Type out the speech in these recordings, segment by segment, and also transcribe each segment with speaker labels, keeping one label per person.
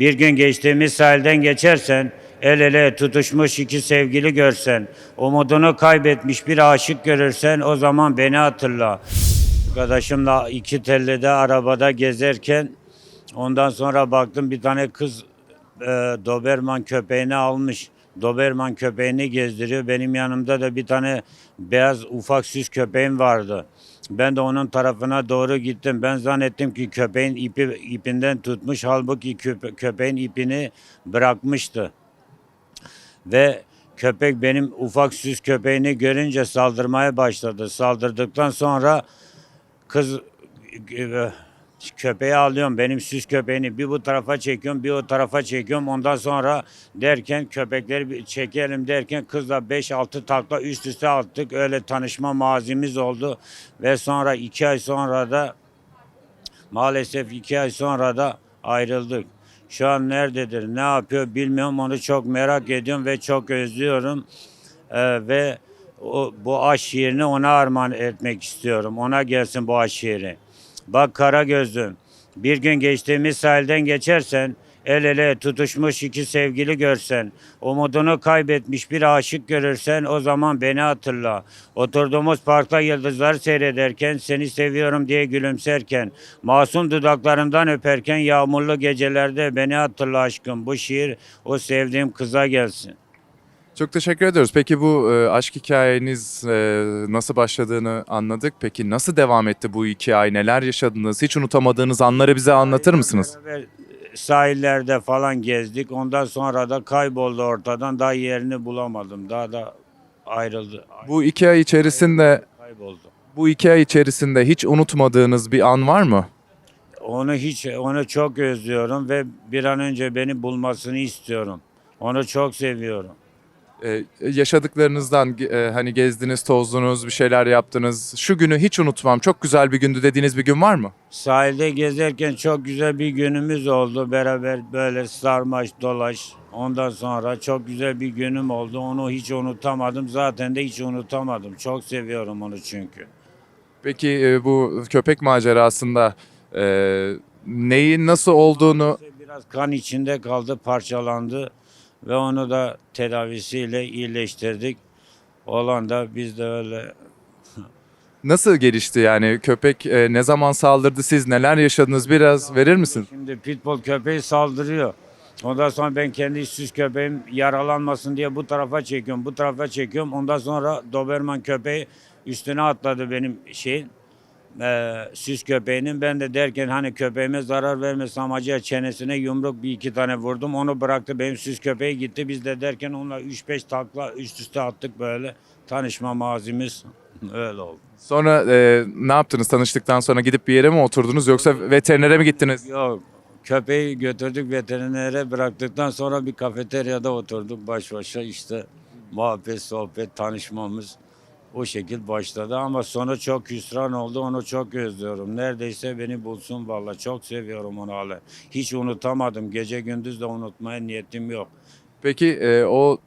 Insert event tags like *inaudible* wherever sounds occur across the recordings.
Speaker 1: Bir gün geçtiğimiz sahilden geçersen, el ele tutuşmuş iki sevgili görsen, umudunu kaybetmiş bir aşık görürsen o zaman beni hatırla. Arkadaşımla iki tellide arabada gezerken ondan sonra baktım bir tane kız e, Doberman köpeğini almış. Doberman köpeğini gezdiriyor. Benim yanımda da bir tane beyaz ufak süs köpeğim vardı. Ben de onun tarafına doğru gittim. Ben zannettim ki köpeğin ipi ipinden tutmuş. Halbuki köpe- köpeğin ipini bırakmıştı. Ve köpek benim ufak süs köpeğini görünce saldırmaya başladı. Saldırdıktan sonra kız e, köpeği alıyorum benim süs köpeğini bir bu tarafa çekiyorum bir o tarafa çekiyorum ondan sonra derken köpekleri çekelim derken kızla 5-6 takla üst üste attık öyle tanışma mazimiz oldu ve sonra 2 ay sonra da maalesef 2 ay sonra da ayrıldık. Şu an nerededir ne yapıyor bilmiyorum onu çok merak ediyorum ve çok özlüyorum Ee, ve o, bu aş şiirini ona armağan etmek istiyorum. Ona gelsin bu aş şiiri. Bak kara gözlüm. Bir gün geçtiğimiz sahilden geçersen, el ele tutuşmuş iki sevgili görsen, umudunu kaybetmiş bir aşık görürsen o zaman beni hatırla. Oturduğumuz parkta yıldızları seyrederken, seni seviyorum diye gülümserken, masum dudaklarından öperken yağmurlu gecelerde beni hatırla aşkım. Bu şiir o sevdiğim kıza gelsin.
Speaker 2: Çok teşekkür ediyoruz. Peki bu e, aşk hikayeniz e, nasıl başladığını anladık. Peki nasıl devam etti bu hikaye? Neler yaşadınız? Hiç unutamadığınız anları bize anlatır mısınız?
Speaker 1: Beraber sahillerde falan gezdik. Ondan sonra da kayboldu ortadan. Daha yerini bulamadım. Daha da ayrıldı.
Speaker 2: Bu iki ay içerisinde
Speaker 1: kayboldu.
Speaker 2: bu iki ay içerisinde hiç unutmadığınız bir an var mı?
Speaker 1: Onu hiç onu çok özlüyorum ve bir an önce beni bulmasını istiyorum. Onu çok seviyorum.
Speaker 2: E, yaşadıklarınızdan e, hani gezdiniz, tozdunuz, bir şeyler yaptınız. Şu günü hiç unutmam. Çok güzel bir gündü dediğiniz bir gün var mı?
Speaker 1: Sahilde gezerken çok güzel bir günümüz oldu. Beraber böyle sarmaş dolaş. Ondan sonra çok güzel bir günüm oldu. Onu hiç unutamadım. Zaten de hiç unutamadım. Çok seviyorum onu çünkü.
Speaker 2: Peki e, bu köpek macerasında e, neyin nasıl olduğunu
Speaker 1: Biraz kan içinde kaldı, parçalandı ve onu da tedavisiyle iyileştirdik. Olan da biz de öyle
Speaker 2: nasıl gelişti yani köpek e, ne zaman saldırdı siz neler yaşadınız biraz verir misin?
Speaker 1: Şimdi pitbull köpeği saldırıyor. Ondan sonra ben kendi süs köpeğim yaralanmasın diye bu tarafa çekiyorum, bu tarafa çekiyorum. Ondan sonra Doberman köpeği üstüne atladı benim şeyin, eee, süs köpeğinin. Ben de derken hani köpeğime zarar vermesi amacıyla çenesine yumruk bir iki tane vurdum. Onu bıraktı benim süs köpeği gitti. Biz de derken onunla 3-5 takla üst üste attık böyle. Tanışma mazimiz öyle oldu.
Speaker 2: Sonra e, ne yaptınız tanıştıktan sonra gidip bir yere mi oturdunuz yoksa veterinere mi gittiniz?
Speaker 1: Yok. Köpeği götürdük veterinere bıraktıktan sonra bir kafeteryada oturduk baş başa işte muhabbet, sohbet, tanışmamız o şekil başladı ama sonu çok hüsran oldu. Onu çok özlüyorum. Neredeyse beni bulsun valla. Çok seviyorum onu hala. Hiç unutamadım. Gece gündüz de unutmaya niyetim yok.
Speaker 2: Peki e, o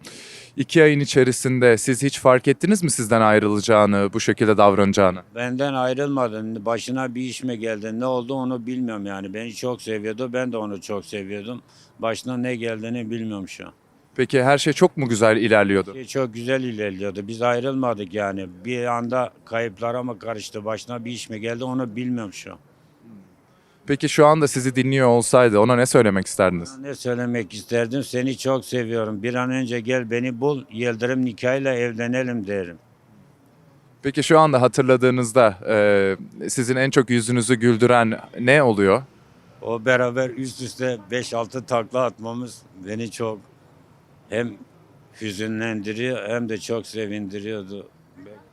Speaker 2: iki ayın içerisinde siz hiç fark ettiniz mi sizden ayrılacağını, bu şekilde davranacağını?
Speaker 1: Benden ayrılmadı. Başına bir iş mi geldi? Ne oldu onu bilmiyorum yani. Beni çok seviyordu. Ben de onu çok seviyordum. Başına ne geldiğini bilmiyorum şu an.
Speaker 2: Peki her şey çok mu güzel ilerliyordu?
Speaker 1: Şey çok güzel ilerliyordu. Biz ayrılmadık yani. Bir anda kayıplara mı karıştı, başına bir iş mi geldi onu bilmiyorum şu an.
Speaker 2: Peki şu anda sizi dinliyor olsaydı ona ne söylemek isterdiniz?
Speaker 1: Ne söylemek isterdim? Seni çok seviyorum. Bir an önce gel beni bul, Yıldırım nikahıyla evlenelim derim.
Speaker 2: Peki şu anda hatırladığınızda e, sizin en çok yüzünüzü güldüren ne oluyor?
Speaker 1: O beraber üst üste 5-6 takla atmamız beni çok hem hüzünlendiriyor hem de çok sevindiriyordu.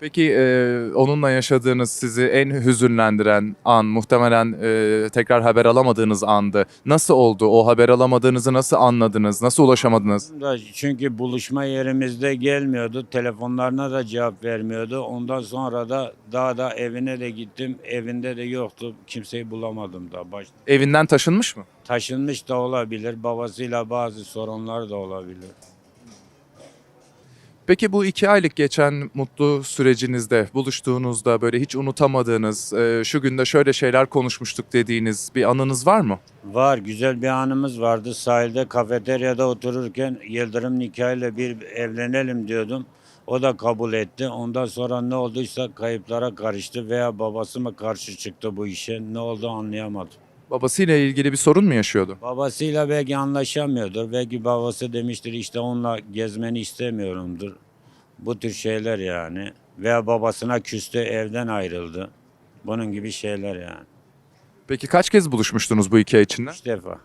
Speaker 2: Peki e, onunla yaşadığınız sizi en hüzünlendiren an muhtemelen e, tekrar haber alamadığınız andı. Nasıl oldu? O haber alamadığınızı nasıl anladınız? Nasıl ulaşamadınız?
Speaker 1: Çünkü buluşma yerimizde gelmiyordu. Telefonlarına da cevap vermiyordu. Ondan sonra da daha da evine de gittim. Evinde de yoktu. Kimseyi bulamadım da. Baş...
Speaker 2: Evinden taşınmış mı?
Speaker 1: Taşınmış da olabilir. Babasıyla bazı sorunlar da olabilir.
Speaker 2: Peki bu iki aylık geçen mutlu sürecinizde, buluştuğunuzda böyle hiç unutamadığınız, e, şu günde şöyle şeyler konuşmuştuk dediğiniz bir anınız var mı?
Speaker 1: Var güzel bir anımız vardı. Sahilde kafeteryada otururken Yıldırım nikahıyla bir evlenelim diyordum. O da kabul etti. Ondan sonra ne olduysa kayıplara karıştı veya babası mı karşı çıktı bu işe ne oldu anlayamadım.
Speaker 2: Babasıyla ilgili bir sorun mu yaşıyordu?
Speaker 1: Babasıyla belki anlaşamıyordur. Belki babası demiştir işte onunla gezmeni istemiyorumdur. Bu tür şeyler yani. Veya babasına küstü evden ayrıldı. Bunun gibi şeyler yani.
Speaker 2: Peki kaç kez buluşmuştunuz bu iki ay içinde?
Speaker 1: Üç defa.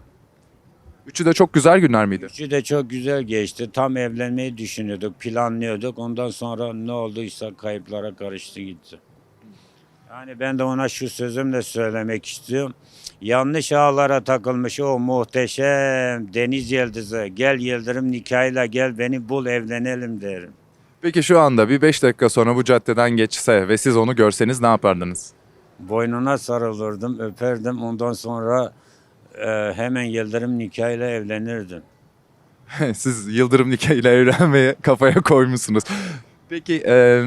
Speaker 2: Üçü de çok güzel günler miydi?
Speaker 1: Üçü de çok güzel geçti. Tam evlenmeyi düşünüyorduk, planlıyorduk. Ondan sonra ne olduysa kayıplara karıştı gitti. Yani ben de ona şu sözümle söylemek istiyorum. Yanlış ağlara takılmış o muhteşem deniz yıldızı. Gel Yıldırım nikahıyla gel beni bul evlenelim derim.
Speaker 2: Peki şu anda bir 5 dakika sonra bu caddeden geçse ve siz onu görseniz ne yapardınız?
Speaker 1: Boynuna sarılırdım, öperdim. Ondan sonra e, hemen Yıldırım nikahıyla evlenirdim. *laughs*
Speaker 2: siz Yıldırım nikahıyla evlenmeye kafaya koymuşsunuz. Peki e,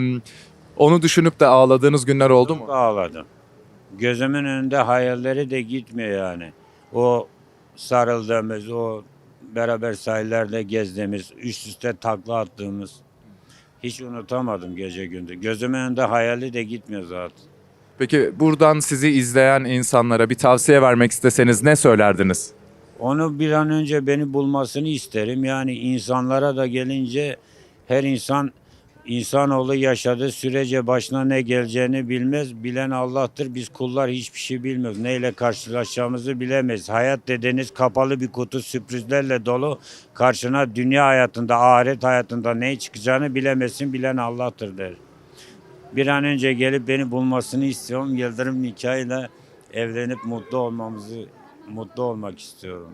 Speaker 2: onu düşünüp de ağladığınız günler oldu mu?
Speaker 1: Ağladım. Gözümün önünde hayalleri de gitmiyor yani. O sarıldığımız, o beraber sahillerde gezdiğimiz, üst üste takla attığımız. Hiç unutamadım gece gündüz. Gözümün önünde hayali de gitmiyor zaten.
Speaker 2: Peki buradan sizi izleyen insanlara bir tavsiye vermek isteseniz ne söylerdiniz?
Speaker 1: Onu bir an önce beni bulmasını isterim. Yani insanlara da gelince her insan insanoğlu yaşadığı sürece başına ne geleceğini bilmez. Bilen Allah'tır. Biz kullar hiçbir şey bilmiyoruz. Neyle karşılaşacağımızı bilemeyiz. Hayat dediğiniz kapalı bir kutu sürprizlerle dolu. Karşına dünya hayatında, ahiret hayatında ne çıkacağını bilemezsin. Bilen Allah'tır der. Bir an önce gelip beni bulmasını istiyorum. Yıldırım nikahıyla evlenip mutlu olmamızı, mutlu olmak istiyorum.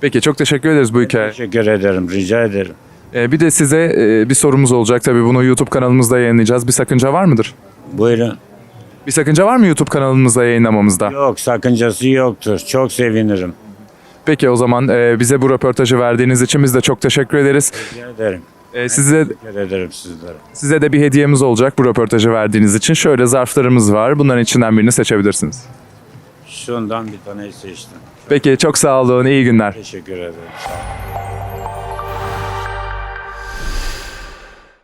Speaker 2: Peki çok teşekkür ederiz bu hikaye.
Speaker 1: Teşekkür ederim, rica ederim.
Speaker 2: Ee, bir de size e, bir sorumuz olacak tabii bunu YouTube kanalımızda yayınlayacağız. Bir sakınca var mıdır?
Speaker 1: Buyurun.
Speaker 2: Bir sakınca var mı YouTube kanalımızda yayınlamamızda?
Speaker 1: Yok, sakıncası yoktur. Çok sevinirim.
Speaker 2: Peki o zaman e, bize bu röportajı verdiğiniz için biz de çok teşekkür ederiz.
Speaker 1: Rica ederim.
Speaker 2: E, size
Speaker 1: Teşekkür ederim sizlere.
Speaker 2: size de bir hediyemiz olacak bu röportajı verdiğiniz için. Şöyle zarflarımız var. Bunların içinden birini seçebilirsiniz.
Speaker 1: Şundan bir tane seçtim.
Speaker 2: Peki çok sağ olun. iyi günler.
Speaker 1: Teşekkür ederim. Sağ olun.